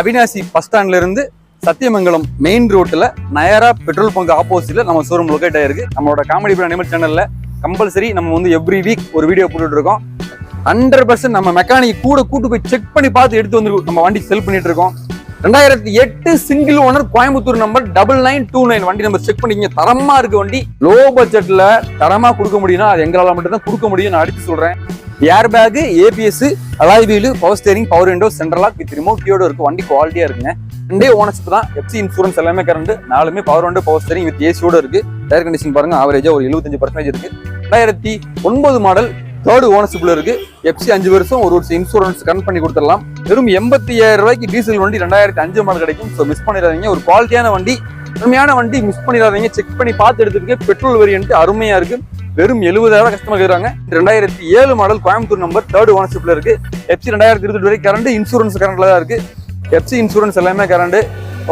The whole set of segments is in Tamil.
அவினாசி பஸ் ஸ்டாண்ட்ல இருந்து சத்தியமங்கலம் மெயின் ரோட்ல நயரா பெட்ரோல் பங்க் ஆப்போசிட்ல நம்ம ஷோரூம் லொகேட் ஆயிருக்கு. நம்மளோட காமெடி பிராண்ட் அனிமல் சேனல்ல கம்பல்சரி நம்ம வந்து எவ்ரி வீக் ஒரு வீடியோ போட்டுட்டு இருக்கோம். ஹண்ட்ரட் பர்சன்ட் நம்ம மெக்கானிக் கூட கூட்டு போய் செக் பண்ணி பார்த்து எடுத்து வந்து நம்ம வண்டி செல் பண்ணிட்டு இருக்கோம். ரெண்டாயிரத்தி எட்டு single owner Coimbatore number double nine two nine வண்டி நம்பர் செக் பண்ணிக்கிங்க. தரமா இருக்கு வண்டி. லோ பட்ஜெட்ல தரமா கொடுக்க முடியும்னா அது எங்களால மட்டும் தான் கொடுக்க முடியும் நான் அடிச்சு சொல்றேன். Air bag ABS alloy wheel power steering power window central lock with ரிமோட்டியோட இருக்கு. வண்டி குவாலிட்டியா இருக்குங்க. ரெண்டே ஓனர்ஷிப் தான். எஃப்சி இன்சூரன்ஸ் எல்லாமே கரண்ட் நாலுமே power window power steering with ஏசியோட இருக்கு. டயர் கண்டிஷன் பாருங்க ஆவரேஜா ஒரு எழுபத்தஞ்சு பர்சன்டேஜ் இருக்கு. ரெண்டாயிரத்தி ஒன்பது மாடல் தேர்ட் ஓனர்ஷிப்ல இருக்கு. எஃப்சி அஞ்சு வருஷம் ஒரு வருஷம் இன்சூரன்ஸ் கன் பண்ணி கொடுத்துடலாம். வெறும் எண்பத்தி ஏழு ரூபாய்க்கு டீசல் வண்டி ரெண்டாயிரத்தி அஞ்சு மாடல் கிடைக்கும். ஸோ மிஸ் பண்ணிடாதீங்க. ஒரு குவாலிட்டியான வண்டி அருமையான வண்டி மிஸ் பண்ணிடாதீங்க. செக் பண்ணி பார்த்து எடுத்துருக்கு பெட்ரோல் வேரியன்ட் அருமையா இருக்கு. வெறும் எழுபதாயிரம் கஸ்டமர் இருக்கிறாங்க ரெண்டாயிரத்தி ஏழு மாடல் கோயம்புத்தூர் நம்பர் தேர்ட் ஓனர்ஷிப்ல இருக்கு. எஃப்சி ரெண்டாயிரத்தி இருபத்தி வரை கரண்ட் இன்சூரன்ஸ் கரண்ட்ல தான் இருக்கு. எஃப்சி இன்சூரன்ஸ் எல்லாமே கரண்ட்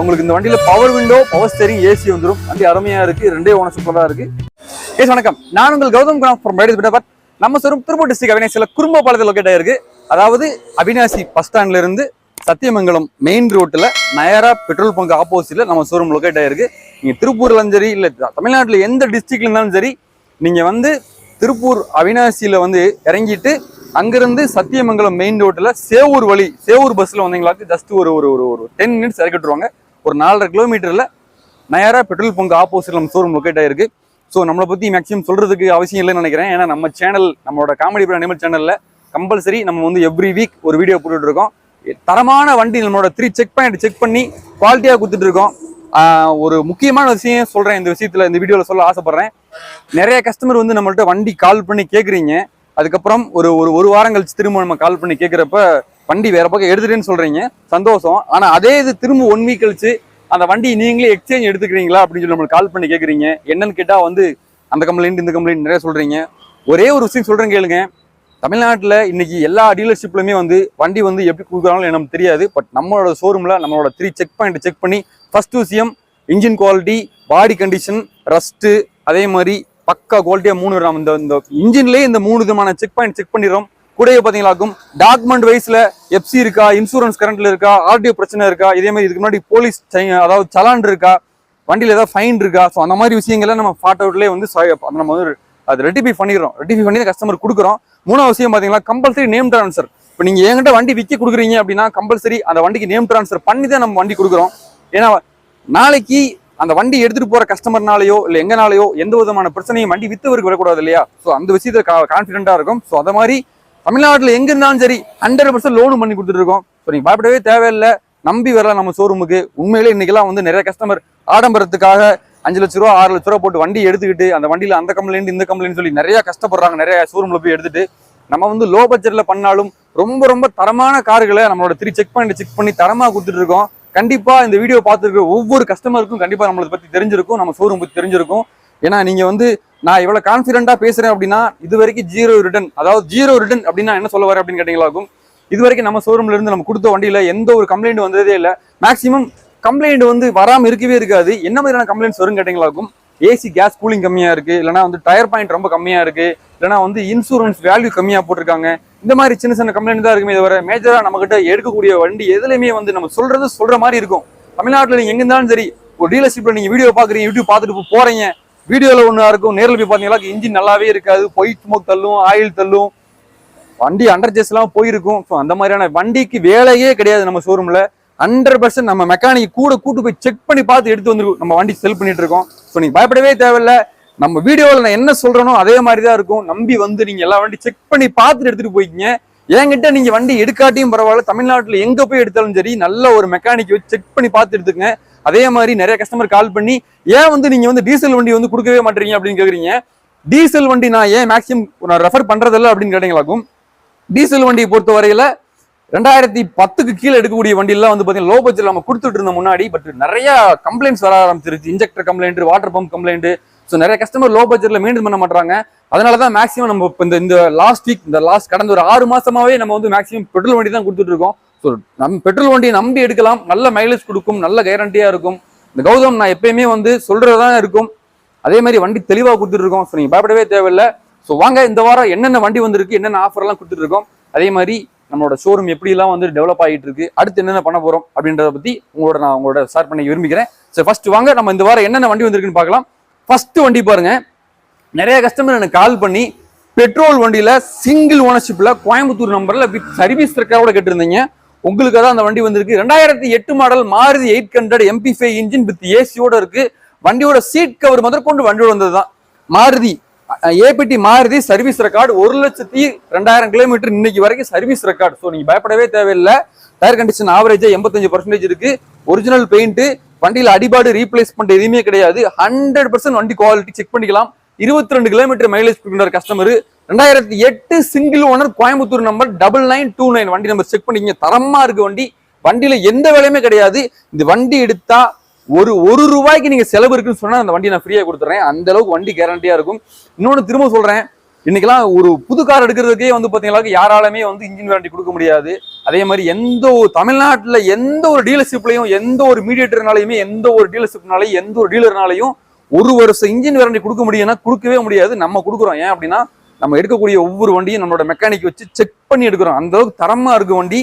உங்களுக்கு இந்த வண்டியில power window power steering AC வந்துடும் வண்டி அருமையா இருக்கு. ரெண்டே ஓனர்ஷிப்ல தான் இருக்கு. ஏஸ் வணக்கம். நான் உங்கள் கௌதம் குணம் ஃப்ரம் ரைடர்ஸ் நம்ம சொரும் திருப்பூர் டிஸ்ட்ரிக் அவினாசியில் குறும்ப பாலத்தில் லொக்கேட் ஆயிருக்கு. அதாவது அவினாசி பஸ் ஸ்டாண்ட்ல இருந்து சத்தியமங்கலம் மெயின் ரோட்டில் நயரா பெட்ரோல் பங்க் ஆப்போசிட்ல நம்ம ஷோரூம் லொக்கேட் ஆயிருக்கு. நீங்கள் திருப்பூர்ல சரி இல்லை தமிழ்நாட்டில் எந்த டிஸ்ட்ரிக்ட்ல இருந்தாலும் சரி நீங்கள் வந்து திருப்பூர் அவினாசியில் வந்து இறங்கிட்டு அங்கேருந்து சத்தியமங்கலம் மெயின் ரோட்டில் சேவூர் வழி சேவூர் பஸ்ஸில் வந்தீங்களாக்கு ஜஸ்ட் ஒரு ஒரு ஒரு ஒரு டென் மினிட்ஸ் இறக்கிட்டுருவாங்க ஒரு நாலரை கிலோமீட்டரில் நேராக பெட்ரோல் பங்க் ஆப்போசிட் நம்ம ஷோரூம் லொக்கேட் ஆயிருக்கு. ஸோ நம்மளை பற்றி மேக்ஸிமம் சொல்கிறதுக்கு அவசியம் இல்லைன்னு நினைக்கிறேன். ஏன்னா நம்ம சேனல் நம்மளோட காமெடி பிராண்ட் அனிமல் சேனலில் கம்பல்சரி நம்ம வந்து எவ்ரி வீக் ஒரு வீடியோ போட்டுட்ருக்கோம் தரமான வண்டி நம்மளோட த்ரீ செக் பாயிண்ட் செக் பண்ணி குவாலிட்டியாக கொடுத்துட்டு இருக்கோம். ஒரு முக்கியமான விஷயம் சொல்கிறேன் இந்த விஷயத்தில் இந்த வீடியோவில் சொல்ல ஆசைப்பட்றேன். நிறைய கஸ்டமர் வந்து நம்மள்ட்ட வண்டி கால் பண்ணி கேட்குறீங்க அதுக்கப்புறம் ஒரு ஒரு ஒரு வாரம் கழிச்சு திரும்ப நம்ம கால் பண்ணி கேட்குறப்ப வண்டி வேற பக்கம் எடுத்துட்டேன்னு சொல்கிறீங்க சந்தோஷம். ஆனால் அதே இது திரும்ப ஒன் வீக் கழிச்சு அந்த வண்டி நீங்களே எக்ஸ்சேஞ்ச் எடுத்துக்கிறீங்களா அப்படின்னு சொல்லி நம்மளுக்கு கால் பண்ணி கேட்குறீங்க என்னன்னு கேட்டால் வந்து அந்த கம்ப்ளைண்ட் இந்த கம்ப்ளைண்ட் நிறைய சொல்கிறீங்க ஒரே ஒரு விஷயம் சொல்கிறேன் கேளுங்க. தமிழ்நாட்டில் இன்னைக்கு எல்லா டீலர்ஷிப்லையுமே வந்து வண்டி வந்து எப்படி கொடுக்குறாங்களோ எனக்கு தெரியாது. பட் நம்மளோட ஷோரூமில் நம்மளோட த்ரீ செக் பாயிண்ட் செக் பண்ணி ஃபஸ்ட் விஷயம் engine quality body condition rust அதே மாதிரி பக்கா குவாலிட்டியாக மூணு நம்ம இந்த இந்த இன்ஜின்லேயே இந்த மூணு விதமான செக் பாயிண்ட் செக் பண்ணிடுறோம். கூடயே பார்த்தீங்களாக்கும் டாக்குமெண்ட் வைஸில் எஃப்சி இருக்கா இன்சூரன்ஸ் கரண்ட்டில் இருக்கா ஆர்டிஓ பிரச்சனை இருக்கா இதே மாதிரி இதுக்கு முன்னாடி போலீஸ் அதாவது சலான் இருக்கா வண்டியில் ஏதாவது ஃபைன் இருக்கா ஸோ அந்த மாதிரி விஷயங்களை நம்ம ஃபாட் அவுட்லேயே வந்து நம்ம வந்து அது ரெட்டிஃபை பண்ணிடுறோம். ரெட்டிஃபை பண்ணி கஸ்டமர் கொடுக்குறோம். மூணாவது விஷயம் பார்த்தீங்கன்னா கம்பல்சரி நேம் ட்ரான்ஸ்ஃபர் இப்போ நீங்கள் என்கிட்ட வண்டி விற்க கொடுக்குறீங்க அப்படின்னா கம்பல்சரி அந்த வண்டிக்கு நேம் ட்ரான்ஸ்ஃபர் பண்ணி தான் நம்ம வண்டி கொடுக்குறோம். ஏன்னா நாளைக்கு அந்த வண்டி எடுத்துகிட்டு போகிற கஸ்டமர்னாலேயோ இல்லை எங்கனாலயோ எந்த விதமான பிரச்சனையும் வண்டி விற்றுவருக்கு வரக்கூடாது இல்லையா? ஸோ அந்த விஷயத்தில் கான்ஃபிடென்ட்டாக இருக்கும். ஸோ அதை மாதிரி தமிழ்நாட்டில் எங்கே இருந்தாலும் சரி ஹண்ட்ரட் பர்சன்ட் லோனும் பண்ணி கொடுத்துட்ருக்கோம் ஸோ நீங்கள் பயப்படவே தேவையில்லை. நம்பி வரலாம் நம்ம ஷோரூமுக்கு உண்மையிலே இன்னைக்கெல்லாம் வந்து நிறைய கஸ்டமர் ஆடம்பரத்துக்காக அஞ்சு லட்ச ரூபா ஆறு லட்ச ரூபா போட்டு வண்டி எடுத்துக்கிட்டு அந்த வண்டியில் அந்த கம்ப்ளைண்ட் இந்த கம்ப்ளைண்ட் சொல்லி நிறைய கஷ்டப்படுறாங்க. நிறைய ஷோரூமில் போய் எடுத்துட்டு நம்ம வந்து லோ பட்ஜெட்டில் பண்ணாலும் ரொம்ப ரொம்ப தரமான கார்களை நம்மளோட திரு செக் பண்ணி செக் பண்ணி தரமாக கொடுத்துட்டு இருக்கோம். கண்டிப்பாக இந்த வீடியோ பார்த்துருக்க ஒவ்வொரு கஸ்டமருக்கும் கண்டிப்பாக நம்மளை பற்றி தெரிஞ்சிருக்கும். நம்ம ஷோரூம் பற்றி தெரிஞ்சிருக்கும். ஏன்னா நீங்கள் வந்து நான் இவ்வளோ கான்ஃபிடென்ட்டாக பேசுகிறேன் அப்படின்னா இது வரைக்கும் ஜீரோ ரிட்டன் அதாவது ஜீரோ ரிட்டன் அப்படின்னா என்ன சொல்ல வரேன் அப்படின்னு கேட்டீங்களாக்கும் இது வரைக்கும் நம்ம ஷோரூம்ல இருந்து நம்ம கொடுத்த வண்டியில எந்த ஒரு கம்ப்ளைண்ட் வந்ததே இல்லை. மேக்ஸிமம் கம்ப்ளைண்ட் வந்து வராமல் இருக்கவே இருக்காது. என்ன மாதிரியான கம்ப்ளைண்ட்ஸ் வரும் கேட்டீங்களாக்கும்? ஏசி கேஸ் கூலிங் கம்மியாக இருக்குது இல்லைனா வந்து டயர் பாயிண்ட் ரொம்ப கம்மியாக இருக்குது இல்லைனா வந்து இன்சூரன்ஸ் வேல்யூ கம்மியாக போட்டிருக்காங்க. இந்த மாதிரி சின்ன சின்ன கம்ப்ளைண்ட் தான் இருக்குமே தவிர மேஜராக நம்ம எடுக்கக்கூடிய வண்டி எதுலையுமே வந்து நம்ம சொல்கிறது சொல்கிற மாதிரி இருக்கும். தமிழ்நாட்டில் நீங்கள் எங்கே இருந்தாலும் சரி ஒரு டீலர்ஷிப்பில் நீங்கள் வீடியோ பார்க்குறீங்க யூடியூப் பார்த்துட்டு போகிறீங்க வீடியோவில் ஒன்றா இருக்கும். நேரில் போய் பார்த்தீங்கன்னா இன்ஜின் நல்லாவே இருக்காது. பொயிட் ஸ்மோக் தள்ளும் ஆயில் தள்ளும். வண்டி அண்டர்ஜெஸ்லாம் போயிருக்கும். ஸோ அந்த மாதிரியான வண்டிக்கு வேலையே கிடையாது நம்ம ஷோரூமில் ஹண்ட்ரட் பர்சன்ட் நம்ம மெக்கானிக் கூட கூட்டு போய் செக் பண்ணி பார்த்து எடுத்து வந்து நம்ம வண்டி செல் பண்ணிட்டு இருக்கோம். ஸோ நீங்க பயப்படவே தேவையில்ல. நம்ம வீடியோவில் நான் என்ன சொல்றேனோ அதே மாதிரி தான் இருக்கும். நம்பி வந்து நீங்க எல்லா வண்டி செக் பண்ணி பார்த்துட்டு எடுத்துட்டு போய்க்கிங்க என்கிட்ட நீங்க வண்டி எடுக்காட்டியும் பரவாயில்ல. தமிழ்நாட்டில் எங்க போய் எடுத்தாலும் சரி நல்ல ஒரு மெக்கானிக் வச்சு செக் பண்ணி பார்த்து எடுத்துக்கங்க. அதே மாதிரி நிறைய கஸ்டமர் கால் பண்ணி ஏன் வந்து நீங்க வந்து டீசல் வண்டி வந்து கொடுக்கவே மாட்டீங்க அப்படின்னு கேக்குறீங்க. டீசல் வண்டி நான் ஏன் மேக்ஸிமம் நான் ரெஃபர் பண்றதில்ல அப்படின்னு கேட்டீங்களாக்கும்? டீசல் வண்டியை பொறுத்த வரையில ரெண்டாயிரத்தி பத்துக்கு கீழே எடுக்கக்கூடிய வண்டியெல்லாம் வந்து பார்த்தீங்கன்னா லோ பட்ஜெட் நம்ம கொடுத்துட்டு இருந்த முன்னாடி பட் நிறைய கம்ப்ளைண்ட்ஸ் வர ஆரம்பிச்சிருச்சு. Injector complaint water pump complaint so நிறைய கஸ்டமர் லோ பட்ஜெட்ல மெயின்டைன் பண்ண மாட்டாங்க அதனால தான் மேக்ஸிமம் நம்ம இப்போ இந்த இந்த லாஸ்ட் வீக் இந்த லாஸ்ட் கடந்த ஒரு ஆறு மாசமாவே நம்ம வந்து மேக்ஸிமம் பெட்ரோல் வண்டி தான் கொடுத்துட்டு இருக்கோம். ஸோ நம்ம பெட்ரோல் வண்டியை நம்பி எடுக்கலாம். நல்ல மைலேஜ் கொடுக்கும். நல்ல கேரண்டியா இருக்கும். இந்த கௌதம் நான் எப்பயுமே வந்து சொல்றதுதான் இருக்கும். அதே மாதிரி வண்டி தெளிவாக கொடுத்துட்டு இருக்கோம். ஸோ நீங்கள் பயப்படவே தேவையில்லை. ஸோ வாங்க இந்த வாரம் என்னென்ன வண்டி வந்திருக்கு என்னென்ன ஆஃபர்லாம் கொடுத்துட்டு இருக்கோம். அதே மாதிரி நம்மளோட ஷோரூம் எப்படிலாம் வந்து டெவலப் ஆகிட்டு இருக்கு அடுத்து என்னென்ன பண்ண போறோம் அப்படின்றத பத்தி உங்களோட நான் உங்களோட ஷேர் பண்ண விரும்பிக்கிறேன் சரி ஃபர்ஸ்ட் வாங்க நம்ம இந்த வாரம் என்னென்ன வண்டி வந்திருக்குன்னு பார்க்கலாம். ஃபர்ஸ்ட் வண்டி பாருங்க. நிறைய கஸ்டமர் எனக்கு கால் பண்ணி பெட்ரோல் வண்டியில சிங்கிள் ஓனர்ஷிப்ல கோயம்புத்தூர் நம்பர்ல வித் சர்வீஸ் ரெக்கார்டோட கேட்டிருந்தீங்க. உங்களுக்கு தான் அந்த வண்டி வந்திருக்கு. ரெண்டாயிரத்தி எட்டு model Maruti eight hundred MP five engine with ஏசியோட இருக்கு. வண்டியோட சீட் கவர் முதற்கொண்டு வண்டியோட வந்தது தான் Maruti ABT Maruti service record ஒரு லட்சத்தி ரெண்டாயிரம் கிலோமீட்டர் இன்னைக்கு வரைக்கும் சர்வீஸ் ரெக்கார்டு. ஸோ நீங்க பயப்படவே தேவையில்லை. டயர் கண்டிஷன் ஆவரேஜா எண்பத்தஞ்சு பர்சன்டேஜ் இருக்கு. ஒரிஜினல் பெயிண்ட் வண்டியில் அடிபாடு ரீப்ளேஸ்மெண்ட் எதுவுமே கிடையாது. ஹண்ட்ரட் பர்சன்ட் வண்டி குவாலிட்டி செக் பண்ணிக்கலாம். இருபத்தி ரெண்டு கிலோமீட்டர் மைலேஜ் கொடுக்குற கஸ்டமர் ரெண்டாயிரத்தி எட்டு single owner Coimbatore number double nine two nine வண்டி நம்பர் செக் பண்ணிக்கங்க. தரமா இருக்கு வண்டி. வண்டியில எந்த வேலையுமே கிடையாது. இந்த வண்டி எடுத்தா ஒரு ஒரு ரூபாய்க்கு நீங்க செலவு இருக்குன்னு சொன்னா அந்த வண்டி நான் ஃப்ரீயா கொடுத்துறேன். அந்த அளவுக்கு வண்டி கேரண்டியா இருக்கும். இன்னொன்னு திரும்ப சொல்றேன். இன்னைக்கெல்லாம் ஒரு புது கார் எடுக்கிறதுக்கே வந்து பாத்தீங்கன்னா யாராலுமே வந்து இன்ஜின் வாரண்டி கொடுக்க முடியாது. அதே மாதிரி எந்த ஒரு தமிழ்நாட்டுல எந்த ஒரு டீலர்ஷிப்லையும் எந்த ஒரு மீடியேட்டர்னாலையுமே எந்த ஒரு டீலர்ஷிப்னாலையும் எந்த ஒரு டீலர்னாலையும் ஒரு வருஷம் இன்ஜின் வாரண்டி கொடுக்க முடியும்னா கொடுக்கவே முடியாது. நம்ம கொடுக்குறோம். ஏன் அப்படின்னா நம்ம எடுக்கக்கூடிய ஒவ்வொரு வண்டியும் நம்மளோட மெக்கானிக் வச்சு செக் பண்ணி எடுக்கிறோம். அந்த அளவுக்கு தரமா இருக்கு வண்டி.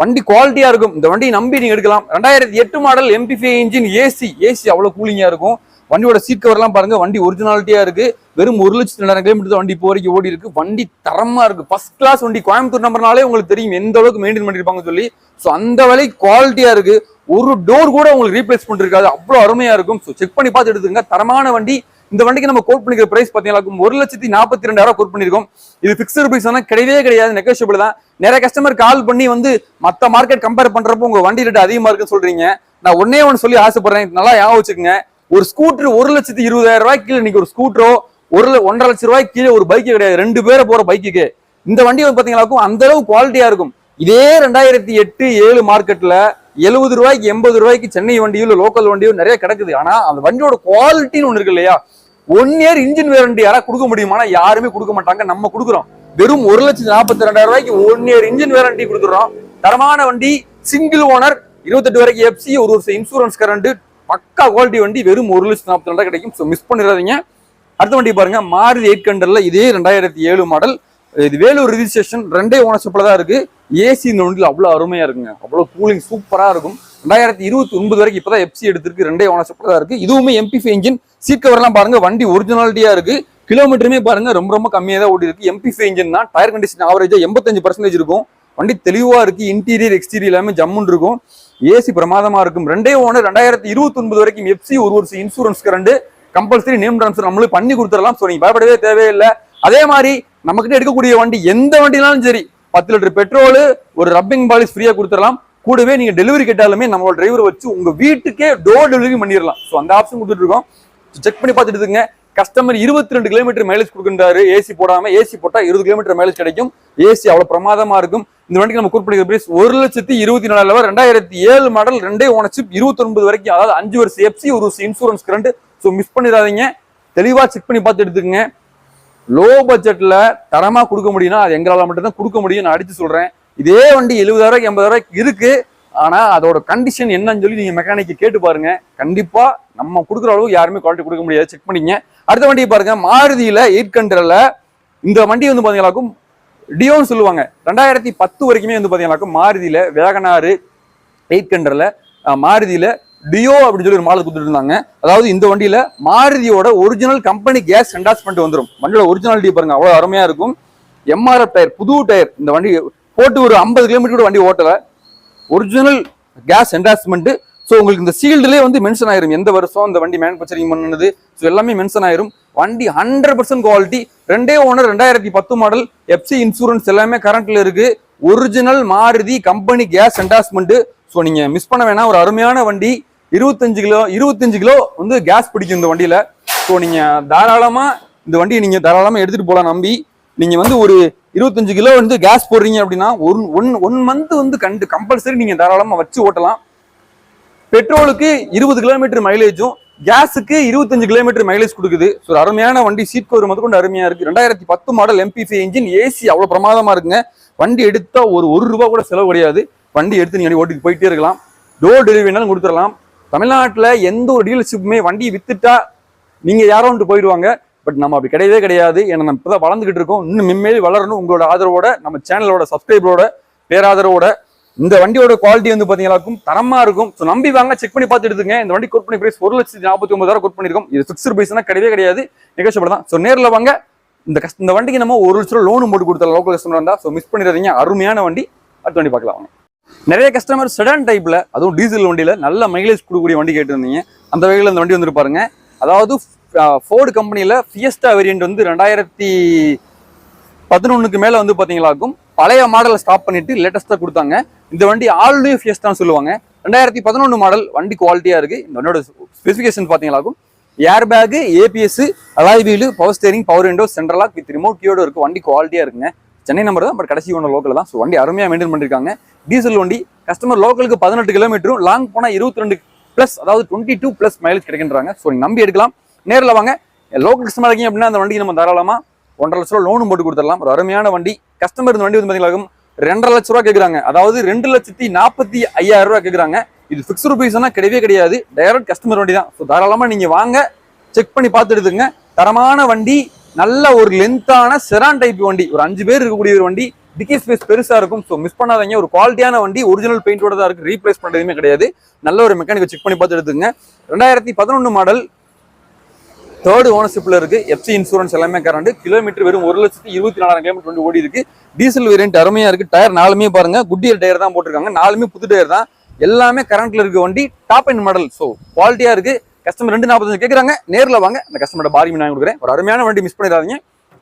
வண்டி குவாலிட்டியா இருக்கும். இந்த வண்டியை நம்பி நீங்க எடுக்கலாம். ரெண்டாயிரத்தி எட்டு model MP five engine AC AC அவ்வளவு கூலிங்கா இருக்கும். வண்டியோட சீட் கவர்லாம் பாருங்க. வண்டி ஒரிஜினாலிட்டியா இருக்கு. வெறும் ஒரு லட்சத்தி ரெண்டாயிரம் கிலோமீட்டர் வண்டி இப்போ வரைக்கும் ஓடி இருக்கு. வண்டி தரமா இருக்கு. ஃபர்ஸ்ட் கிளாஸ் வண்டி கோயம்புத்தூர் நம்பர்னாலே உங்களுக்கு தெரியும். எந்த அளவுக்கு மெயின்டைன் பண்ணிருப்பாங்க சொல்லி. ஸோ அந்த வேலை குவாலிட்டியா இருக்கு. ஒரு டோர் கூட உங்களுக்கு ரீப்ளேஸ் பண்ணிருக்காது. அவ்வளோ அருமையா இருக்கும். ஸோ செக் பண்ணி பார்த்து எடுத்துங்க தரமான வண்டி. இந்த வண்டிக்கு நம்ம கோட் பண்ணிக்கிற பிரைஸ் பார்த்தீங்கன்னா ஒரு லட்சத்தி நாற்பத்தி ரெண்டாயிரம் கோட் பண்ணிருக்கோம் இது பிக்சர் பிரைஸ் ஆனால் கிடையவே கிடையாது நெகோஷியபிள் தான். நிறைய கஸ்டமர் கால் பண்ணி வந்து மற்ற மார்க்கெட் கம்பேர் பண்றப்போ உங்க வண்டி ரேட் அதிகமா இருக்குன்னு சொல்றீங்க. நான் ஒன்னே ஒன்று சொல்லி ஆசைப்படுறேன். நல்லா ஞாபகம் வச்சுக்கோங்க. ஒரு ஸ்கூட்டர் ஒரு லட்சத்தி இருபதாயிரம் ரூபாய்க்கு கீழே இன்னைக்கு ஒரு ஸ்கூட்டரோ ஒரு ஒன்றரை லட்சம் ரூபாய்க்கு கீழே ஒரு பைக்கு கிடையாது. ரெண்டு பேரை போற பைக்குக்கு இந்த வண்டி வந்து பாத்தீங்கன்னாக்கும் அந்த அளவு குவாலிட்டியா இருக்கும். இதே ரெண்டாயிரத்தி எட்டு ஏழு மார்க்கெட்ல எழுபது ரூபாய்க்கு எண்பது ரூபாய்க்கு சென்னை வண்டியோ லோக்கல் வண்டியோ நிறைய கிடக்குது. ஆனா அந்த வண்டியோட குவாலிட்டின்னு ஒண்ணு இருக்கு இல்லையா? ஒன் இயர் இன்ஜின் வேரண்டி யாராவது கொடுக்க முடியுமானா யாருமே கொடுக்க மாட்டாங்க. நம்ம கொடுக்குறோம். வெறும் ஒரு லட்சத்தி நாற்பத்தி ரெண்டாயிரம் ரூபாய்க்கு ஒன் இயர் இன்ஜின் வேரண்டி கொடுத்துறோம் தரமான வண்டி சிங்கிள் ஓனர் இருபத்தெட்டு வரைக்கும் எஃப்சி ஒரு வருஷம் இன்சூரன்ஸ் கரண்ட் பக்கா குவாலிட்டி வண்டி வெறும் ஒரு லட்சத்தி நாற்பத்தி ரெண்டாயிரம் கிடைக்கும். ஸோ மிஸ் பண்ணிடாதீங்க. அடுத்த வண்டி பாருங்க. மாருதி எயிட் ஹண்ட்ரட்ல இதே ரெண்டாயிரத்தி ஏழு மாடல் இது வேலூர் ரிஜிஸ்ட்ரேஷன் ரெண்டே ஓனர்ஷிப்ல தான் இருக்கு. ஏசி இந்த வண்டியில் அவ்வளோ அருமையா இருக்குங்க. அவ்வளோ கூலிங் சூப்பரா இருக்கும். ரெண்டாயிரத்தி இருபத்தி ஒன்பது வரைக்கும் இப்பதான் எஃப்சி எடுத்திருக்கு. ரெண்டே ஓனர்ஷிப்ல தான் இருக்கு. இதுவுமே எம்பி இன்ஜின் சீட் கவர்லாம் பாருங்க வண்டி ஒரிஜினாலிட்டியா இருக்கு. கிலோமீட்டருமே பாருங்க ரொம்ப ரொம்ப கம்மியா தான் ஓடி இருக்கு. எம்பி இன்ஜின் தான் டயர் கண்டிஷன் ஆவரேஜா எண்பத்தஞ்சு பர்சன்டேஜ் இருக்கும். வண்டி தெளிவா இருக்கு. இன்டீரியர் எக்ஸ்டீரியர் எல்லாமே ஜம்முன் இருக்கும். ஏசி பிரமாதமா இருக்கும். ரெண்டே ஓனர் ரெண்டாயிரத்தி இருபத்தி ஒன்பது வரைக்கும் எஃப்சி ஒரு வருஷம் இன்சூரன்ஸ் ரெண்டு கம்பல்சரி நேம் ட்ரான்ஸ்ஃபர் நம்மளுக்கு பண்ணி கொடுத்துடலாம். ஸோ நீங்கள் பயப்படவே தேவையில்லை. அதே மாதிரி நம்ம எடுக்கக்கூடிய வண்டி எந்த வண்டினாலும் சரி பத்து லிட்டர் பெட்ரோல் ஒரு ரப்பிங் பாலிஸ் ஃப்ரீயா கொடுத்துடலாம். கூடவே நீங்க டெலிவரி கேட்டாலுமே நம்மளோட டிரைவர் வச்சு உங்க வீட்டுக்கே டோர் டெலிவரி பண்ணிடலாம். ஸோ அந்த ஆப்ஷன் கொடுத்துட்டு இருக்கோம். செக் பண்ணி பார்த்துட்டு இருக்குங்க கஸ்டமர் இருபத்தி ரெண்டு கிலோமீட்டர் மைலேஜ் கொடுக்குறாரு ஏசி போடாம ஏசி போட்டா இருபது கிலோமீட்டர் மைலேஜ் கிடைக்கும். ஏசி அவ்வளவு பிரமாதமா இருக்கும். இந்த வண்டிக்கு நம்ம குறிப்பிட்ட பிரைஸ் ஒரு லட்சத்தி இருபத்தி நாலாயிரம் ரெண்டாயிரத்தி ஏழு மாடல் ரெண்டே ஓனர்ஷிப் இருபத்தி ஒன்பது வரைக்கும். அதாவது அஞ்சு வருஷம் எஃப்சி ஒரு வருஷம் இன்சூரன்ஸ் கரண்ட் ஸோ மிஸ் பண்ணிடாதீங்க. தெளிவா செக் பண்ணி பார்த்து எடுத்துக்கங்க. லோ பட்ஜெட்ல தரமா கொடுக்க முடியும்னா அது எங்களால் மட்டும்தான் கொடுக்க முடியும் நான் அடிச்சு சொல்றேன். இதே வண்டி எழுபதாயிரம் எண்பதாயிரம் இருக்கு. ஆனா அதோட கண்டிஷன் என்னன்னு சொல்லி நீங்க மெக்கானிக்கு கேட்டு பாருங்க. கண்டிப்பா நம்ம கொடுக்குற அளவுக்கு யாருமே குவாலிட்டி கொடுக்க முடியாது. செக் பண்ணிங்க அடுத்த வண்டியை பாருங்க. மாருதியில எயிட் கண்ட்ரல இந்த வண்டி வந்து பாத்தீங்கன்னாக்கும் டியோன்னு சொல்லுவாங்க. ரெண்டாயிரத்தி பத்து வரைக்குமே வந்து பாத்தீங்கன்னாக்கும் மாருதியில வேகனாறு எயிட் கண்டர்ல மாருதியில டியோ அப்படின்னு சொல்லி ஒரு மாடல் கொடுத்துட்டு இருந்தாங்க. அதாவது இந்த வண்டியில மாருதியோட ஒரிஜினல் கம்பெனி கேஸ் என்டாஸ்மெண்ட் வந்துடும் வண்டியோட ஒரிஜினாலிட்டி பாருங்க அவ்வளவு அருமையா இருக்கும். எம்ஆர்எஃப் டயர் புது டயர் இந்த வண்டி போட்டு ஒரு ஐம்பது கிலோமீட்டர் கூட வண்டி ஓட்டலை. ஒரிஜினல் கேஸ் என்டாஸ்மெண்ட்டு ஸோ உங்களுக்கு இந்த சீல்டுலேயே வந்து மென்ஷன் ஆயிரும். எந்த வருஷம் இந்த வண்டி மேனுஃபேக்சரிங் பண்ணது ஸோ எல்லாமே மென்ஷன் ஆயிரும். வண்டி ஹண்ட்ரட் பர்சன்ட் குவாலிட்டி ரெண்டே ஓனர் ரெண்டாயிரத்தி பத்து மாடல் எஃப்சி இன்சூரன்ஸ் எல்லாமே கரண்ட்ல இருக்கு. Original Maruti company gas endorsement so நீங்க மிஸ் பண்ண வேணாம். ஒரு அருமையான வண்டி. இருபத்தஞ்சு கிலோ இருபத்தஞ்சு கிலோ வந்து கேஸ் பிடிக்கும் இந்த வண்டியில. ஸோ நீங்க தாராளமா இந்த வண்டியை நீங்க தாராளமா எடுத்துட்டு போகலாம் நம்பி. நீங்க வந்து ஒரு இருபத்தஞ்சு கிலோ வந்து கேஸ் போடுறீங்க அப்படின்னா ஒரு ஒன் ஒன் மந்த் வந்து கண்டு கம்பல்சரி நீங்க தாராளமா வச்சு ஓட்டலாம். பெட்ரோலுக்கு இருபது கிலோமீட்டர் மைலேஜும் கேஸுக்கு இருபத்தஞ்சு கிலோமீட்டர் மைலேஜ் கொடுக்குது. ஸோ ஒரு அருமையான வண்டி சீட் கவர் முதற்கொண்டு அருமையா இருக்கு. ரெண்டாயிரத்தி பத்து மாடல் எம்பிசி இன்ஜின் ஏசி அவ்வளவு பிரமாதமா இருக்குங்க. வண்டி எடுத்தா ஒரு ஒரு ரூபா கூட செலவு கிடையாது. வண்டி எடுத்து நீங்க ஓட்டிட்டு போயிட்டே இருக்கலாம். டோர் டெலிவரினாலும் கொடுத்துடலாம். தமிழ்நாட்டில் எந்த ஒரு டீலர்ஷிப்புமே வண்டி வித்துட்டா நீங்க யாரோ வந்துட்டு போயிடுவாங்க. பட் நம்ம அப்படி கிடையவே கிடையாது. ஏன்னா நம்ம இப்பதான் வளர்ந்துக்கிட்டு இருக்கோம். இன்னும் மென்மேலி வளரணும். உங்களோட ஆதரவோட நம்ம சேனலோட சப்ஸ்கிரைபரோட பேராதரவோட இந்த வண்டியோட குவாலிட்டி வந்து பாத்தீங்கன்னாக்கும் தரமா இருக்கும். ஸோ நம்பி வாங்க செக் பண்ணி பார்த்து எடுத்துங்க இந்த வண்டி கோட் பண்ணி பிரைஸ் ஒரு லட்சத்தி நாற்பத்தி ஒன்பதாயிரம் கோட் பண்ணிருக்கோம். இது ஃபிக்ஸ்டு பிரைஸ்னா கிடையவே கிடையாது. நெகோஷியபிள் தான். ஸோ நேரில் வாங்க. இந்த கஷ்ட இந்த வண்டிக்கு நம்ம ஒரு லட்ச ரூபா லோனும் போட்டு கொடுத்தா லோக்கல் கஸ்டமர் இருந்தால் ஸோ மிஸ் பண்ணிடுறீங்க அருமையான வண்டி. அடுத்த வண்டி பார்க்கலாம் வாங்க. நிறைய கஸ்டமர் செடான் டைப்பில் அதுவும் டீசல் வண்டியில் நல்ல மைலேஜ் கொடுக்கக்கூடிய வண்டி கேட்டிருந்தீங்க. அந்த வகையில் இந்த வண்டி வந்து பாருங்க. அதாவது ஃபோர்டு கம்பெனியில் ஃபியஸ்டா வேரியன்ட் வந்து ரெண்டாயிரத்தி பதினொன்றுக்கு மேலே வந்து பார்த்தீங்களாக்கும் பழைய மாடலை ஸ்டாப் பண்ணிட்டு லேட்டஸ்ட்டாக கொடுத்தாங்க. இந்த வண்டி ஆல் நியூ ஃபியஸ்டான்னு சொல்லுவாங்க. ரெண்டாயிரத்தி பதினொன்று மாடல் வண்டி குவாலிட்டியாக இருக்குது இந்த வண்டியோட specification பார்த்தீங்களாக்கும் air bag ABS alloy wheel power steering power window central lock with remote கீயோட இருக்குது வண்டி குவாலிட்டியாக இருக்குங்க. சென்னை நம்பர் தான் பட் கடைசி ஒன்று லோக்கல் தான். ஸோ வண்டி அருமையாக மெயின்டைன் பண்ணியிருக்காங்க டீசல் வண்டி கஸ்டமர் லோக்கலுக்கு பதினெட்டு கிலோமீட்டரும் லாங் போனால் இருபத்தி ரெண்டு ப்ளஸ் அதாவது டுவெண்ட்டி டூ ப்ளஸ் மைலேஜ் கிடைக்கின்றாங்க. ஸோ நீங்கள் நம்பி எடுக்கலாம். நேரில் வாங்க. லோக்கல் கஸ்டமர் இருக்கீங்க அப்படின்னா அந்த வண்டிக்கு நம்ம தாராளமாக ஒன்றரை லட்ச ரூபா லோனும் போட்டு கொடுத்துடலாம். ஒரு அருமையான வண்டி. கஸ்டமர் இந்த வண்டி வந்து பார்த்தீங்கன்னா ரெண்டரை லட்ச ரூபா கேட்குறாங்க அதாவது ரெண்டு லட்சத்தி நாற்பத்தி ஐயாயிரம் ரூபா கேட்குறாங்க இது ஃபிக்ஸ் ருபீஸ்னா கிடையவே கிடையாது. டைரக்ட் கஸ்டமர் வண்டி தான். ஸோ தாராளமாக நீங்கள் வாங்க செக் பண்ணி பார்த்து எடுத்துங்க தரமான வண்டி நல்ல ஒரு லென்த்தான செரான் டைப் வண்டி. ஒரு அஞ்சு பேர் இருக்கக்கூடிய ஒரு வண்டி. டிக்கி ஸ்பேஸ் பெருசாக இருக்கும். ஸோ மிஸ் பண்ணாதீங்க. ஒரு குவாலிட்டியான வண்டி ஒரிஜினல் பெயிண்டோட தான் இருக்குது ரீப்ளேஸ் பண்ணுறதுமே கிடையாது. நல்ல ஒரு மெக்கானிக்கை செக் பண்ணி பார்த்து எடுத்துங்க ரெண்டாயிரத்தி பதினொன்று மாடல் தேர்ட் ஓனர்ஷிப்ல இருக்கு எஃப்சி இன்சூரன்ஸ் எல்லாமே கரண்ட் கிலோமீட்டர் வெறும் ஒரு லட்சத்தி இருபத்தி நாலாயிரம் கிலோமீட்டர் வந்து ஓடி இருக்கு. டீசல் வேரியன்ட் அருமையா இருக்கு. டயர் நாலுமே பாருங்க. குட்டியர் டயர் தான் போட்டிருக்காங்க. நாலுமே புது டயர் தான். எல்லாமே கரண்ட்ல இருக்க வண்டி. டாப் அண்ட் மாடல் ஸோ குவாலிட்டியா இருக்கு. கஸ்டமர் ரெண்டு நாற்பத்தஞ்சு கேட்குறாங்க நேரில் வாங்க. அந்த கஸ்டமரோட பாரிமி நான் கொடுக்குறேன். ஒரு அருமையான வண்டி மிஸ் பண்ணிடாதீங்க.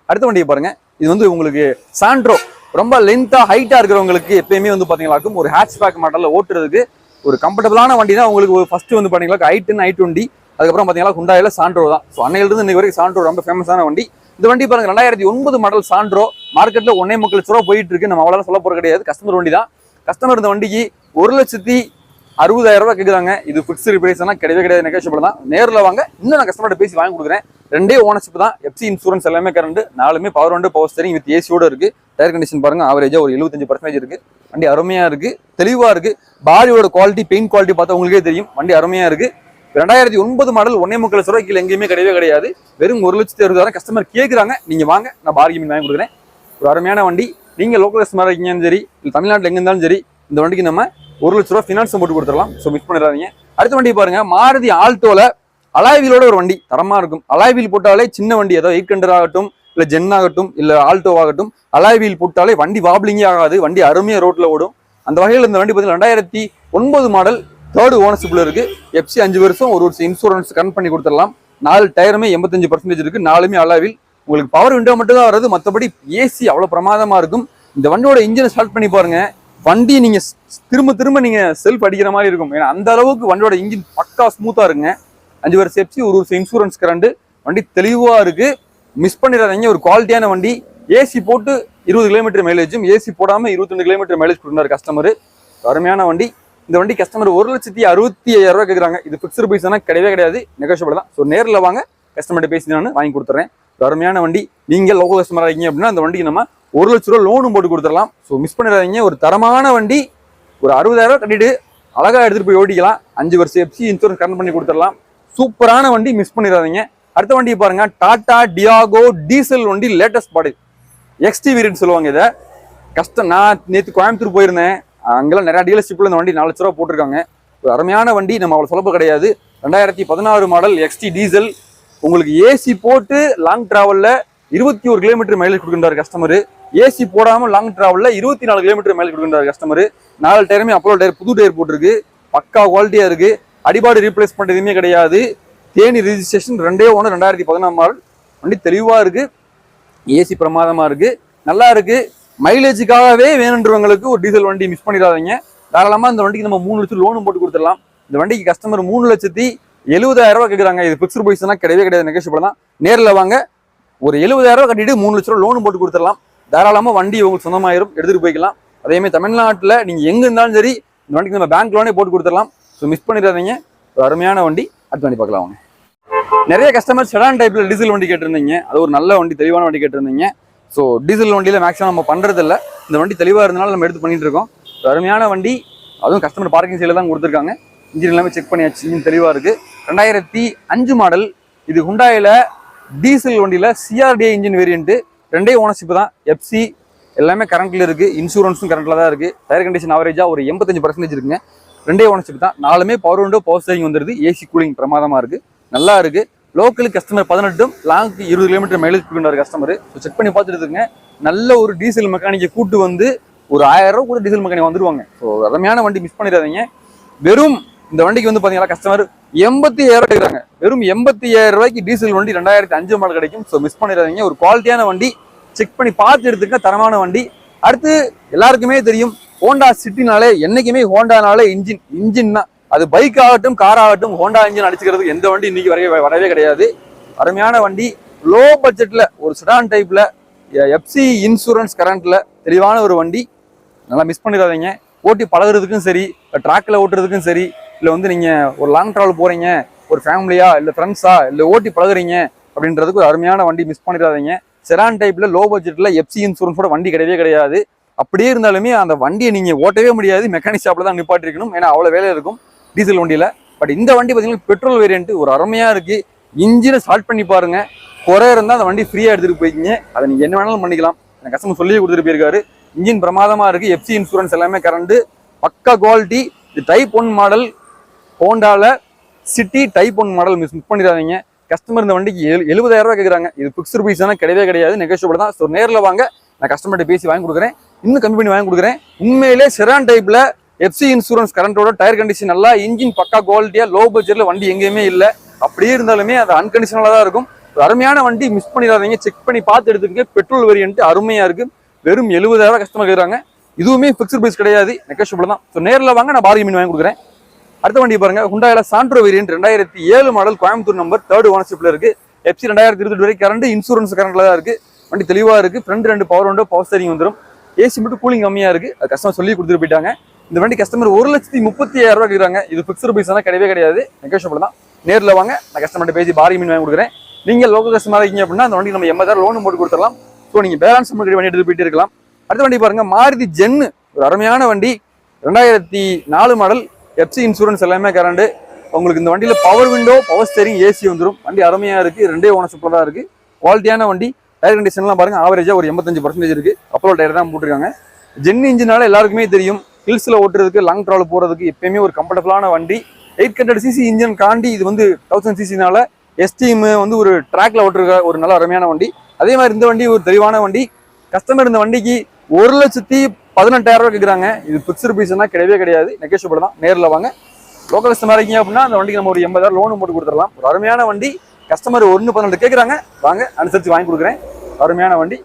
அடுத்த வண்டியை பாருங்க. இது வந்து உங்களுக்கு சாண்ட்ரோ ரொம்ப லென்த்தா ஹைட்டா இருக்கிறவங்களுக்கு எப்பயுமே வந்து பாத்தீங்களாக்கும் ஒரு ஹேட்ச்பேக் மாடலில் ஓட்டுறதுக்கு ஒரு கம்ஃபர்டபுளான வண்டி தான் உங்களுக்கு ஃபர்ஸ்ட் வந்து பாத்தீங்களா ஐ டென் ஐ டுவெண்ட்டி அதுக்கப்புறம் பார்த்தீங்கன்னா குண்டாயில சாண்ட்ரோ தான். ஸோ அன்னையிலிருந்து இன்னைக்கு வரைக்கும் சாண்ட்ரோ ரொம்ப ஃபேமஸான வண்டி. இந்த வண்டி பாருங்க ரெண்டாயிரத்தி ஒன்பது மாடல் சாண்ட்ரோ மார்க்கெட்டில் ஒன்னே முக்கால் லட்ச ரூபா போயிட்டு இருக்கு நம்ம அவ்வளோ சொல்ல போகிற கிடையாது. கஸ்டமர் வண்டி தான். கஸ்டமர் இந்த வண்டிக்கு ஒரு லட்சத்தி அறுபதாயிரம் ரூபாய் கேட்குறாங்க இது ஃபிக்ஸ்டு பிரைஸ் கிடையவே கிடையாது. நெகோஷியபிள் தான். நேரில் வாங்க. இன்னும் நான் கஸ்டமர்கிட்ட பேசி வாங்கி கொடுக்குறேன். ரெண்டே ஓனர்ஷிப் தான். எஃப்சி இன்சூரன்ஸ் எல்லாமே கரண்ட் நாலுமே பவர் வண்டு பவர் ஸ்டேரிங் வித் ஏசியோட இருக்கு. டயர் கண்டிஷன் பாருங்க ஆவரேஜாக ஒரு எழுபத்தஞ்சு பர்சன்டேஜ் இருக்கு. வண்டி அருமையாக இருக்கு. தெளிவாக இருக்கு. பாடியோட குவாலிட்டி பெயிண்ட் குவாலிட்டி பார்த்தா உங்களுக்கே தெரியும். வண்டி அருமையாக இருக்கு. ரெண்டாயிரத்தி ஒன்பது மாடல் ஒன்னே முக்கால் லட்ச ரூபாய்க்கு எங்கேயுமே கிடையவே கிடையாது. வெறும் ஒரு லட்சத்தி அறுபதாயிரம் கஸ்டமர் கேட்குறாங்க நீங்க வாங்க நான் பார்கிங் வாங்கி கொடுக்குறேன். ஒரு அருமையான வண்டி. நீங்க லோக்கல் கஸ்டமராக இருக்கீங்கன்னு சரி இல்லை தமிழ்நாட்டில் எங்கே இருந்தாலும் சரி இந்த வண்டிக்கு நம்ம ஒரு லட்ச ரூபா ஃபினான்ஸ் போட்டு கொடுத்துடலாம். ஸோ மிஸ் பண்ணிடாதீங்க. அடுத்த வண்டி பாருங்க மாருதி ஆல்டோவில் அலாய்வீலோட ஒரு வண்டி. தரமா இருக்கும். அலாய்வீல் போட்டாலே சின்ன வண்டி. ஏதோ எயிட் ஹண்ட்ரட் ஆகட்டும் இல்லை ஜென் ஆகட்டும் இல்லை ஆல்டோ ஆகட்டும் அலாய்வீல் போட்டாலே வண்டி வாப்ளிங்கே ஆகாது. வண்டி அருமையாக ரோட்டில் ஓடும். அந்த வகையில் இந்த வண்டி பார்த்தீங்கன்னா ரெண்டாயிரத்தி ஒன்பது மாடல் தேர்ட் ஓனர்ஷிப்ல இருக்கு. எஃப்சி அஞ்சு வருஷம் ஒரு வருஷம் இன்சூரன்ஸ் கன் பண்ணி கொடுத்துடலாம். நாலு டயருமே எண்பத்தஞ்சு பர்சன்டேஜ் இருக்கு. நாலுமே அளவில் உங்களுக்கு பவர் விண்டோ மட்டும் தான் வருது மற்றபடி ஏசி அவ்வளோ பிரமாதமா இருக்கும். இந்த வண்டியோட இன்ஜினை ஸ்டார்ட் பண்ணி பாருங்க. வண்டி நீங்க திரும்ப திரும்ப நீங்க செல்ஃப் அடிக்கிற மாதிரி இருக்கும். ஏன்னா அந்த அளவுக்கு வண்டியோட இன்ஜின் பக்கா ஸ்மூத்தா இருக்குங்க. அஞ்சு வருஷம் எஃப்சி ஒரு வருஷம் இன்சூரன்ஸ் கரண்ட் வண்டி தெளிவா இருக்கு. மிஸ் பண்ணிடாதீங்க. ஒரு குவாலிட்டியான வண்டி. ஏசி போட்டு இருபது கிலோமீட்டர் மைலேஜும் ஏசி போடாமல் இருபத்தி ரெண்டு கிலோமீட்டர் மைலேஜ் கொடுத்தாரு கஸ்டமர் அருமையான வண்டி. இந்த வண்டி கஸ்டமர் ஒரு லட்சத்தி அறுபத்தி ஐயாயிரம் கேட்குறாங்க இது ஃபிக்ஸ்டு பைஸ் கிடையவே கிடையாது. நெகோஷியபிள் தான். ஸோ நேரில் வாங்க. கஸ்டமர்கிட்ட பேசி நான் வாங்கி கொடுத்துறேன். அருமையான வண்டி. நீங்க லோக்கல் கஸ்டமர் இருக்கீங்க அப்படின்னா அந்த வண்டிக்கு நம்ம ஒரு லட்ச ரூபா லோனும் போட்டு கொடுத்துடலாம். ஸோ மிஸ் பண்ணிடாதீங்க. ஒரு தரமான வண்டி. ஒரு அறுபதாயிரம் ரூபா கட்டிட்டு அழகாக எடுத்துட்டு போய் ஓட்டிக்கலாம். அஞ்சு வருஷம் எஃப்சி இன்சூரன்ஸ் கரண்ட் பண்ணி கொடுத்துடலாம். சூப்பரான வண்டி மிஸ் பண்ணிடாதீங்க. அடுத்த வண்டி பாருங்க. டாடா டியாகோ டீசல் வண்டி லேட்டஸ்ட் மாடல் எக்ஸ்டி வேரியன்ட் சொல்லுவாங்க இதை. கஷ்டம் நான் நேற்று கோயம்புத்தூர் போயிருந்தேன். அங்கெல்லாம் நிறையா டீலர்ஷிப்பில் இந்த வண்டி நாலு லட்ச ரூபா போட்டிருக்காங்க. ஒரு அருமையான வண்டி நம்ம அவ்வளோ சுலபம் கிடையாது. ரெண்டாயிரத்தி பதினாறு மாடல் எக்ஸ்டி டீசல் உங்களுக்கு ஏசி போட்டு லாங் ட்ராவலில் இருபத்தி ஒரு கிலோமீட்டர் மைலேஜ் கொடுக்கின்றார் கஸ்டமர் ஏசி போடாமல் லாங் ட்ராவலில் இருபத்தி நாலு கிலோமீட்டர் மைலேஜ் கொடுக்கின்றார் கஸ்டமர் நாலு டயருமே அப்போலோ டயர் புது டயர் போட்டிருக்கு. பக்கா குவாலிட்டியாக இருக்குது அடிபாடு ரீப்ளேஸ் பண்ணுறது எதுவுமே கிடையாது. தேனி ரிஜிஸ்ட்ரேஷன் ரெண்டே ஒன்று ரெண்டாயிரத்தி பதினாறு மாடல் வண்டி தெளிவாக இருக்குது ஏசி பிரமாதமாக இருக்குது நல்லா இருக்குது மைலேஜுக்காகவே வேணுன்றவங்களுக்கு ஒரு டீசல் வண்டி மிஸ் பண்ணிடாதீங்க. தாராளமாக இந்த வண்டிக்கு நம்ம மூணு லட்சம் லோனும் போட்டு கொடுத்துடலாம். இந்த வண்டிக்கு கஸ்டமர் மூணு லட்சத்தி எழுபதாயிரம் ரூபா கேட்குறாங்க இது பிக்ஸ்டு பைஸ்னா கிடையவே கிடையாது. நெகோஷியபிள் தான். நேரில் வாங்க. ஒரு எழுபதாயிரம் ரூபா கட்டிட்டு மூணு லட்ச ரூபா லோனும் போட்டு கொடுத்துடலாம். தாராளமாக வண்டி உங்களுக்கு சொந்தமாயிரும். எடுத்துட்டு போய்க்கலாம். அதே மாதிரி தமிழ்நாட்டில் நீங்க எங்க இருந்தாலும் சரி இந்த வண்டிக்கு நம்ம பேங்க் லோனே போட்டு கொடுத்துடலாம். ஸோ மிஸ் பண்ணிடாதீங்க. ஒரு அருமையான வண்டி. அடுத்த வண்டி பார்க்கலாம் வாங்க. நிறைய கஸ்டமர் செடான் டைப்ல டீசல் வண்டி கேட்டிருந்தீங்க. அது ஒரு நல்ல வண்டி தெளிவான வண்டி கேட்டிருந்தீங்க. ஸோ டீசல் வண்டியில் மேக்ஸிமம் நம்ம பண்ணுறதில்ல இந்த வண்டி தெளிவாக இருந்தனால நம்ம எடுத்து பண்ணிகிட்டு இருக்கோம். அருமையான வண்டி. அதுவும் கஸ்டமர் பார்க்கிங் சைடில் தான் கொடுத்துருக்காங்க. இன்ஜின் எல்லாமே செக் பண்ணியாச்சு இன்ஜின் தெளிவாக இருக்குது ரெண்டாயிரத்தி அஞ்சு மாடல் இது ஹுண்டாயில் டீசல் வண்டியில் சிஆர்டிஏ இன்ஜின் வேரியண்ட்டு ரெண்டே ஓனர்ஷிப் தான். எஃப்சி எல்லாமே கரண்ட்டில் இருக்குது இன்சூரன்ஸும் கரண்ட்டில் தான் இருக்குது டயர் கண்டிஷன் அவரேஜாக ஒரு எண்பத்தஞ்சு பர்சன்டேஜ் இருக்குங்க. ரெண்டே ஓனர்ஷிப் தான். நாலுமே பவர் விண்டோ பவர் ஸ்டேரிங் வந்துருது. ஏசி கூலிங் பிரமாதமாக இருக்குது நல்லா இருக்குது லோக்கலுக்கு கஸ்டமர் பதினெட்டும் லாங்க்கு இருபது கிலோமீட்டர் மைலேஜ் கொடுக்குற கஸ்டமர் ஸோ செக் பண்ணி பார்த்துட்டு இருக்குங்க நல்ல ஒரு டீசல் மெக்கானிக்கை கூட்டு வந்து ஒரு ஆயிரம் ரூபா கூட டீசல் மெக்கானிக் வந்துருவாங்க. ஸோ அருமையான வண்டி மிஸ் பண்ணிடாதீங்க. வெறும் இந்த வண்டிக்கு வந்து பார்த்தீங்கன்னா கஸ்டமர் எண்பத்தி ஏழு கேட்குறாங்க வெறும் எண்பத்தி ஏழு ரூபாய்க்கு டீசல் வண்டி ரெண்டாயிரத்தி அஞ்சு மாடல் கிடைக்கும். ஸோ மிஸ் பண்ணிடாதீங்க. ஒரு குவாலிட்டியான வண்டி. செக் பண்ணி பார்த்து எடுத்துக்க தரமான வண்டி. அடுத்து எல்லாருக்குமே தெரியும் ஹோண்டா சிட்டினாலே என்றைக்குமே ஹோண்டானாலே இன்ஜின் இன்ஜின் தான் அது பைக் ஆகட்டும் கார் ஆகட்டும் ஹோண்டா இன்ஜின் அடிச்சுக்கிறதுக்கு எந்த வண்டி இன்னைக்கு வரவே வரவே கிடையாது. அருமையான வண்டி லோ பட்ஜெட்டில் ஒரு சிடான் டைப்பில் எஃப்சி இன்சூரன்ஸ் கரண்ட்டில் தெளிவான ஒரு வண்டி. நல்லா மிஸ் பண்ணிடாதீங்க. ஓட்டி பழகுறதுக்கும் சரி ட்ராக்கில் ஓட்டுறதுக்கும் சரி இல்லை வந்து நீங்கள் ஒரு லாங் ட்ராவல் போகிறீங்க ஒரு ஃபேமிலியா இல்லை ஃப்ரெண்ட்ஸா இல்லை ஓட்டி பழகுறீங்க அப்படின்றதுக்கு ஒரு அருமையான வண்டி மிஸ் பண்ணிடாதீங்க. செரான் டைப்பில் லோ பட்ஜெட்டில் எஃப்சி இன்சூரன்ஸோட வண்டி கிடையவே கிடையாது. அப்படியே இருந்தாலுமே அந்த வண்டியை நீங்கள் ஓட்டவே முடியாது. மெக்கானிக் ஷாப்பில் தான் நிப்பாட்டிருக்கணும். ஏன்னா அவ்வளோ வேலை இருக்கும். டீசல் வண்டியில். பட் இந்த வண்டி பார்த்தீங்கன்னா பெட்ரோல் வேரியன்ட் ஒரு அருமையாக இருக்குது இன்ஜினை ஸ்டார்ட் பண்ணி பாருங்க. குறை இருந்தால் அந்த வண்டி ஃப்ரீயாக எடுத்துகிட்டு போய்க்கிங்க. அதை நீங்கள் என்ன வேணாலும் பண்ணிக்கலாம். எனக்கு கஸ்டமர் சொல்லி கொடுத்துட்டு போயிருக்காரு. இன்ஜின் பிரமாதமாக இருக்குது எஃப்சி இன்சூரன்ஸ் எல்லாமே கரண்டு பக்கா குவாலிட்டி இது type one model ஹோண்டாவில் City type one model miss miss பண்ணிடாதீங்க. கஸ்டமர் இந்த வண்டிக்கு எழு எழுபதாயிரம் ரூபாய் கேட்குறாங்க இது ஃபிக்ஸ் ருபீஸ் தானே கிடையவே கிடையாது. நெகோஷியபிள் தான். ஸோ நேரில் வாங்க. நான் கஸ்டமர்கிட்ட பேசி வாங்கி கொடுக்குறேன். இன்னும் கம்மி பண்ணி வாங்கி கொடுக்குறேன். உண்மையிலே செரான் டைப்பில் எஃப்சி இன்சூரன்ஸ் கரண்டோட டயர் கண்டிஷன் நல்லா இன்ஜின் பக்கா குவாலிட்டியா லோ பட்ஜெட்ல வண்டி எங்கேயுமே இல்லை. அப்படியே இருந்தாலுமே அது அன்கண்டிஷனலாக தான் இருக்கும். அருமையான வண்டி மிஸ் பண்ணிடாதீங்க. செக் பண்ணி பார்த்து எடுத்துக்கங்க. பெட்ரோல் வேரியன்ட் அருமையா இருக்கு. வெறும் எழுபதாயிரம் கஸ்டமர் கேட்குறாங்க இதுவுமே ஃபிக்ஸ்ட் பிரைஸ் கிடையாது. நெகோஷியபிள் தான். ஸோ நேரில் வாங்க நான் பார்கிங் வாங்கி கொடுக்குறேன். அடுத்த வண்டி பாருங்க. ஹுண்டாயில சாண்ட்ரோ வேரியன்ட் ரெண்டாயிரத்தி ஏழு மாடல் கோயம்புத்தூர் நம்பர் தேர்ட் ஓனர்ஷிப்ல இருக்கு. எஃப்சி ரெண்டாயிரத்தி இருபது வரை கரண்ட் இன்சூரன்ஸ் கரண்ட்ல தான் இருக்கு. வண்டி தெளிவா இருக்கு. ஃப்ரண்ட் ரெண்டு பவர் விண்டோ பவர் ஸ்டேரிங் வந்துடும் ஏசி மட்டும் கூலிங் கம்மியா இருக்கு. அது கஸ்டமர் சொல்லி கொடுத்துட்டு போயிட்டாங்க. இந்த வண்டி கஸ்டமர் ஒரு லட்சத்தி முப்பத்தி ஆயிரம் ரூபா கேட்குறாங்க இது ஃபிக்ஸ் ருபீஸ் எல்லாம் கிடையவே கிடையாது. நெகோஷியபிள் தான். நேரில் வாங்க. நான் கஸ்டமர்கிட்ட பேசி பாரி மீன் வாங்கி கொடுக்குறேன். நீங்கள் லோக்கல் கஸ்டமராக இருக்கீங்க அப்படின்னா அந்த வண்டி நம்ம எண்பதாயிரம் லோன் போட்டு கொடுத்துடலாம். ஸோ நீங்கள் பேலன்ஸ் அமௌண்ட் வண்டி எடுத்து போயிட்டு இருக்கலாம். அடுத்த வண்டி பாருங்கள் மாருதி ஜென்னு ஒரு அருமையான வண்டி. ரெண்டாயிரத்தி நாலு மாடல் எஃப்சி இன்சூரன்ஸ் எல்லாமே கரண்டு உங்களுக்கு இந்த வண்டியில் power window power steering AC வந்துடும் வண்டி அருமையாக இருக்குது ரெண்டே ஓனர்ஷிப்ல தான் இருக்குது குவாலிட்டியான வண்டி. டயர் கண்டிஷன்லாம் பாருங்க. ஆவரேஜாக ஒரு எண்பத்தஞ்சு பர்சன்டேஜ் இருக்கு. அப்போலோ டயர் தான் போட்டிருக்காங்க. ஜென் இன்ஜினால எல்லாருக்குமே தெரியும். ஹில்ஸில் ஓட்டுறதுக்கு லாங் ட்ராவல் போகிறதுக்கு எப்பயுமே ஒரு கம்ஃபர்டபுளான வண்டி. எயிட் ஹண்ட்ரட் சிசி இன்ஜின் காண்டி இது வந்து தௌசண்ட் சிசினால எஸ்டிஎம் வந்து ஒரு ட்ராக்ல ஓட்டுருக்க ஒரு நல்ல அருமையான வண்டி. அதே மாதிரி இந்த வண்டி ஒரு தெளிவான வண்டி. கஸ்டமர் இந்த வண்டிக்கு ஒரு லட்சத்தி பதினெட்டாயிரம் கேட்குறாங்க இது பிக்ஸ் பீஸ்னா கிடையவே கிடையாது. நெகோஷியபிள் தான். நேரில் வாங்க. லோக்கல் கஸ்டமர் இருக்கீங்க அப்படின்னா அந்த வண்டிக்கு நம்ம ஒரு எண்பதாயிரம் லோன் போட்டு கொடுத்துடலாம். ஒரு அருமையான வண்டி. கஸ்டமர் ஒன்று பதினெட்டு கேட்குறாங்க வாங்க அனுசரித்து வாங்கி கொடுக்குறேன். அருமையான வண்டி.